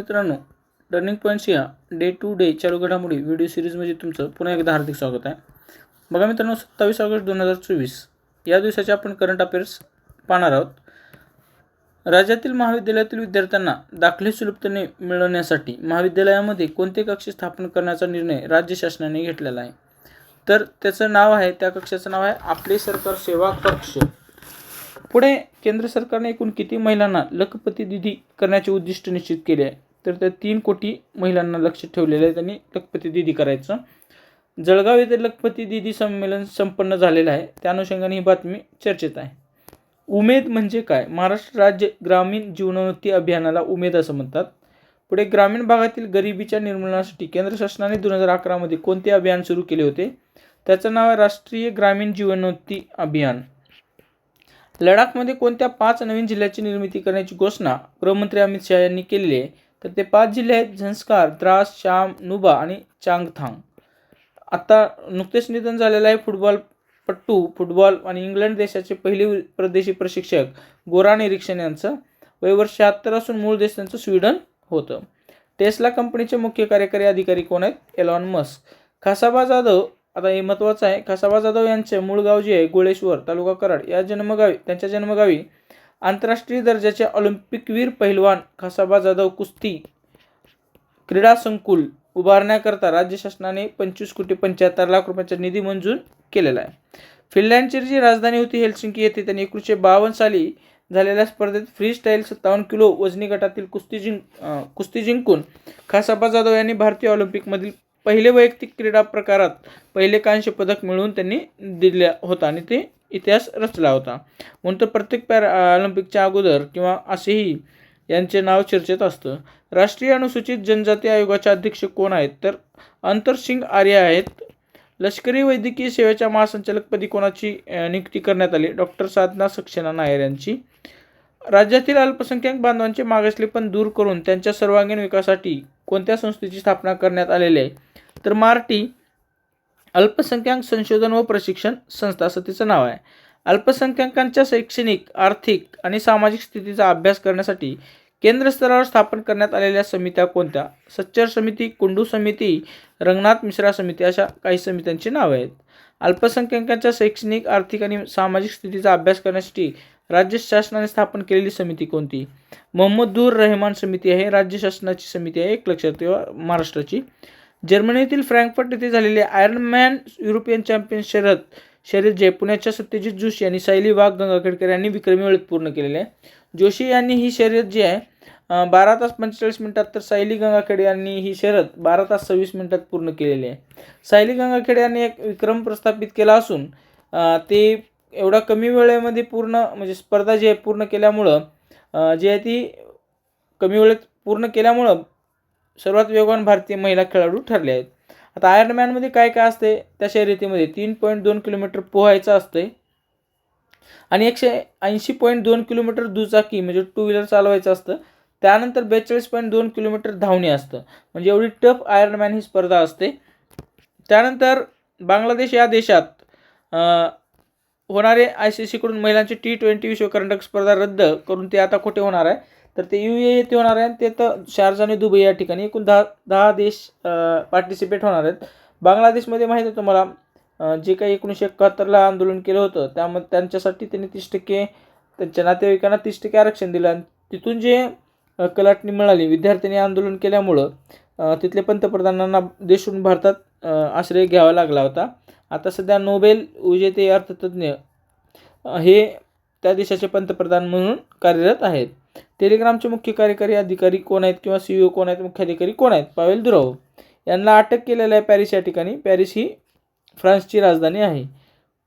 मित्रांनो turning points या day to day चालू घडामोडी व्हिडिओ सिरीजमध्ये तुमचं पुन्हा एकदा हार्दिक स्वागत आहे. बघा मित्रांनो सत्तावीस ऑगस्ट दोन हजार चोवीस. या दिवसाचे आपण करंट अफेअर्स पाहणार आहोत. राज्यातील महाविद्यालयातील विद्यार्थ्यांना दाखले सुलभतेने मिळवण्यासाठी महाविद्यालयामध्ये कोणते कक्ष स्थापन करण्याचा निर्णय राज्य शासनाने घेतलेला आहे? तर त्याचं नाव आहे त्या कक्षाचं नाव आहे आपले सरकार सेवा कक्ष. पुढे केंद्र सरकारने एकूण किती महिलांना लखपती दिधी करण्याचे उद्दिष्ट निश्चित केले आहे? तर त्या तीन कोटी महिलांना लक्ष ठेवलेलं आहे. त्यांनी लखपती दिदी करायचं. जळगाव येथे लखपती दिदी संमेलन संपन्न झालेलं आहे. त्या अनुषंगाने ही बातमी चर्चेत आहे. उमेद म्हणजे काय? महाराष्ट्र राज्य ग्रामीण जीवनोन्नती अभियानाला उमेद असं म्हणतात. पुढे ग्रामीण भागातील गरिबीच्या निर्मूलनासाठी केंद्र शासनाने दोन हजार अकरामध्ये कोणते अभियान सुरू केले होते? त्याचं नाव आहे राष्ट्रीय ग्रामीण जीवनोन्नती अभियान. लडाखमध्ये कोणत्या पाच नवीन जिल्ह्याची निर्मिती करण्याची घोषणा गृहमंत्री अमित शहा यांनी केलेली आहे? तर ते पाच जिल्हे आहेत. झंस्कार द्रास शाम नुबा आणि चांगथांग. आता नुकतेच निधन झालेलं आहे फुटबॉल पट्टू. फुटबॉल आणि इंग्लंड देशाचे पहिले परदेशी प्रशिक्षक गोरा निरीक्षण यांचं वयवर्ष शहात्तर असून मूळ देश त्यांचं स्वीडन होतं. टेस्ला कंपनीचे मुख्य कार्यकारी अधिकारी कोण आहेत? Elon Musk. खासाबा जाधव आता हे महत्त्वाचं आहे खासाबा जाधव यांचे मूळ गाव जे आहे गोळेश्वर तालुका कराड. या जन्मगावी त्यांच्या जन्मगावी आंतरराष्ट्रीय दर्जाचे ऑलिम्पिकवीर पहिलवान खासाबा जाधव कुस्ती क्रीडा संकुल उभारण्याकरता राज्य शासनाने पंचवीस कोटी पंच्याहत्तर लाख रुपयाचा निधी मंजूर केलेला आहे. फिनलँडची जी राजधानी होती हेलसिंकी येथे त्यांनी एकोणीसशे बावन्न साली झालेल्या स्पर्धेत फ्री स्टाईल सत्तावन्न किलो वजनी गटातील कुस्ती जिंक कुस्ती जिंकून खासाबा जाधव यांनी भारतीय ऑलिम्पिकमधील पहिले वैयक्तिक क्रीडा प्रकारात पहिले कांस्य पदक मिळवून त्यांनी दिले होता. आणि ते इतिहास रचला होता. म्हणून तर प्रत्येक पॅरा ऑलिम्पिकच्या अगोदर किंवा असेही यांचे नाव चर्चेत असतं. राष्ट्रीय अनुसूचित जनजाती आयोगाचे अध्यक्ष कोण आहेत? तर अंतरसिंग आर्य आहेत. लष्करी वैद्यकीय सेवेच्या महासंचालकपदी कोणाची नियुक्ती करण्यात आली? डॉक्टर साधना सक्सेना नायर यांची. राज्यातील अल्पसंख्याक बांधवांचे मागासलेपण दूर करून त्यांच्या सर्वांगीण विकासासाठी कोणत्या संस्थेची स्थापना करण्यात आलेली आहे? तर मार्टी अल्पसंख्याक संशोधन व प्रशिक्षण संस्था असं तिचं नाव आहे. अल्पसंख्याकांच्या शैक्षणिक आर्थिक आणि सामाजिक स्थितीचा अभ्यास करण्यासाठी केंद्र स्तरावर स्थापन करण्यात आलेल्या समित्या कोणत्या? सच्चर समिती कुंडू समिती रंगनाथ मिश्रा समिती अशा काही समित्यांची नावं आहेत. अल्पसंख्याकांच्या शैक्षणिक आर्थिक आणि सामाजिक स्थितीचा अभ्यास करण्यासाठी राज्य शासनाने स्थापन केलेली समिती कोणती? मोहम्मदूर रहमान समिती आहे राज्य शासनाची समिती आहे एक लक्षात ठेवा महाराष्ट्राची. जर्मनीतील फ्रँकफर्ट येथे झालेले आयर्नमॅन युरोपियन चॅम्पियन शरद शर्यत जे पुण्याच्या सत्यजित जोशी आणि सायली वाघ गंगाखेडकर यांनी विक्रमी वेळेत पूर्ण केलेले आहे. जोशी यांनी ही शर्यत जी आहे बारा तास पंचेचाळीस मिनिटात तर सायली गंगाखेडे यांनी ही शर्यत बारा तास सव्वीस मिनिटात पूर्ण केलेली आहे. सायली गंगाखेडे यांनी एक विक्रम प्रस्थापित केला असून ते एवढा कमी वेळेमध्ये पूर्ण म्हणजे स्पर्धा जी आहे पूर्ण केल्यामुळं जी आहे ती कमी वेळेत पूर्ण केल्यामुळं सर्वात वेगवान भारतीय महिला खेळाडू ठरले आहेत. आता आयर्नमॅनमध्ये काय काय असते? त्या शर्यतीमध्ये तीन पॉईंट दोन किलोमीटर पोहायचं असतंय. आणि एकशे ऐंशी पॉईंट दोन किलोमीटर दुचाकी म्हणजे टू व्हीलर चालवायचं असतं. त्यानंतर बेचाळीस पॉईंट दोन किलोमीटर धावणे असतं. म्हणजे एवढी टफ आयर्नमॅन ही स्पर्धा असते. त्यानंतर बांगलादेश या देशात होणारे आय सी सीकडून महिलांची टी ट्वेंटी विश्वकरंडक स्पर्धा रद्द करून ते आता कुठे होणार आहे. तर ते यू ए येथे होणार आहे आणि ते तर शारजा आणि दुबई या ठिकाणी एकूण दहा दहा देश पार्टिसिपेट होणार आहेत. बांगलादेशमध्ये माहीत आहे तुम्हाला जे काही एकोणीसशे एकाहत्तरला आंदोलन केलं होतं त्यामध्ये त्यांच्यासाठी त्यांनी तीस टक्के त्यांच्या नातेवाईकांना तीस टक्के आरक्षण दिलं आणि तिथून जे कलाटणी मिळाली विद्यार्थ्यांनी आंदोलन केल्यामुळं तिथले पंतप्रधानांना देशून भारतात आश्रय घ्यावा लागला होता. आता सध्या नोबेल विजेते अर्थतज्ञ हे त्या देशाचे पंतप्रधान म्हणून कार्यरत आहेत. टेलिग्रामचे मुख्य कार्यकारी अधिकारी कोण आहेत किंवा सी ओ कोण आहेत मुख्य अधिकारी कोण आहेत? Pavel Durov. यांना अटक केलेलं आहे पॅरिस या ठिकाणी. पॅरिस ही फ्रान्सची राजधानी आहे.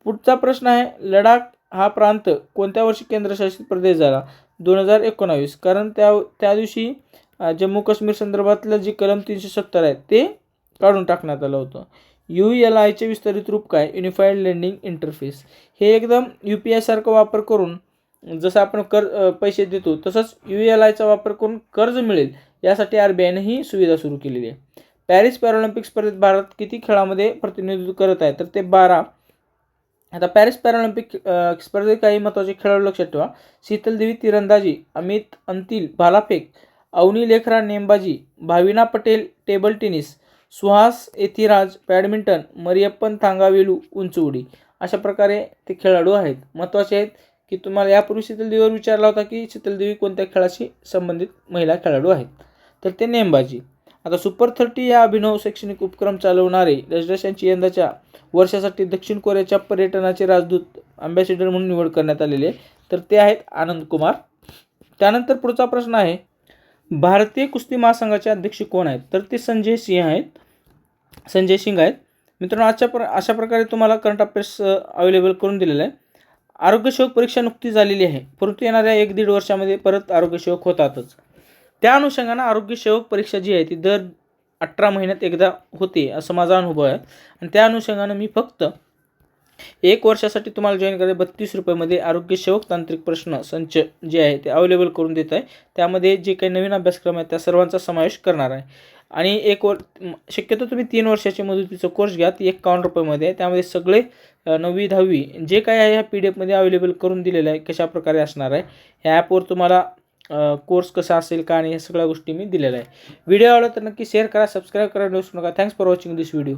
पुढचा प्रश्न आहे लडाख हा प्रांत कोणत्या वर्षी केंद्रशासित प्रदेश झाला? दोन हजार एकोणावीस. कारण त्या त्या दिवशी जम्मू काश्मीर संदर्भातलं जे कलम तीनशे सत्तर आहे ते काढून टाकण्यात आलं होतं. यू एल आयचे विस्तारित रूप काय? Unified landing interface. हे एकदम यू पी आयसारखं वापर करून जसं आपण कर पैसे देतो तसंच यू एल आयचा वापर करून कर्ज मिळेल यासाठी आर बी आयने ही सुविधा सुरू केलेली आहे. पॅरिस पॅरालिम्पिक स्पर्धेत भारत किती खेळामध्ये प्रतिनिधित्व करत आहे? तर ते बारा. आता पॅरिस पॅरालिम्पिक स्पर्धेत काही महत्त्वाचे खेळाडू लक्षात ठेवा. शीतलदेवी तिरंदाजी अमित अंतिल भालाफेक अवनी लेखरा नेमबाजी Bhavina Patel table tennis Suhas Yathiraj badminton Mariyappan Thangavelu उंच उडी अशा प्रकारे ते खेळाडू आहेत. महत्त्वाचे आहेत की तुम्हाला यापूर्वी शीतलदेवीवर विचारला होता की शीतलदेवी कोणत्या खेळाशी संबंधित महिला खेळाडू आहेत? तर ते नेमबाजी. आता सुपर थर्टी या अभिनव शैक्षणिक उपक्रम चालवणारे रजरश यांची यंदाच्या वर्षासाठी दक्षिण कोरियाच्या पर्यटनाचे राजदूत अँबॅसिडर म्हणून निवड करण्यात आलेली आहे. तर ते आहेत आनंद कुमार. त्यानंतर पुढचा प्रश्न आहे भारतीय कुस्ती महासंघाचे अध्यक्ष कोण आहेत? तर ते संजय सिंह आहेत. संजय सिंग आहेत. मित्रांनो आजच्या प्र अशा प्रकारे तुम्हाला करंट अफेअर्स अवेलेबल करून दिलेलं आहे. आरोग्यसेवक परीक्षा नुकती झालेली आहे. परंतु येणाऱ्या एक दीड वर्षामध्ये परत आरोग्यसेवक होतातच. त्या अनुषंगानं आरोग्यसेवक परीक्षा जी आहे ती दर अठरा महिन्यात एकदा होते असं माझा अनुभव आहे. आणि त्या अनुषंगानं मी फक्त एक वर्षासाठी तुम्हाला जॉईन करायचं बत्तीस रुपयामध्ये आरोग्यसेवक तांत्रिक प्रश्न संच जे आहे ते अवेलेबल करून देत आहे. त्यामध्ये जे काही नवीन अभ्यासक्रम आहेत त्या सर्वांचा समावेश करणार आहे. आणि एक वर शक्यतो तुम्ही तीन वर्षाच्या मुदतीचा कोर्स घ्या ती एकावन्न रुपयामध्ये आहे. त्यामध्ये सगळे नववी दहावी जे काही आहे ह्या पी डी एफमध्ये अवेलेबल करून दिलेलं आहे कशा प्रकारे असणार आहे ह्या ॲपवर तुम्हाला कोर्स कसा असेल का आणि ह्या सगळ्या गोष्टी मी दिलेल्या आहे. व्हिडिओ आवडला तर नक्की शेअर करा सबस्क्राईब करा विसरू नका. Thanks for watching this video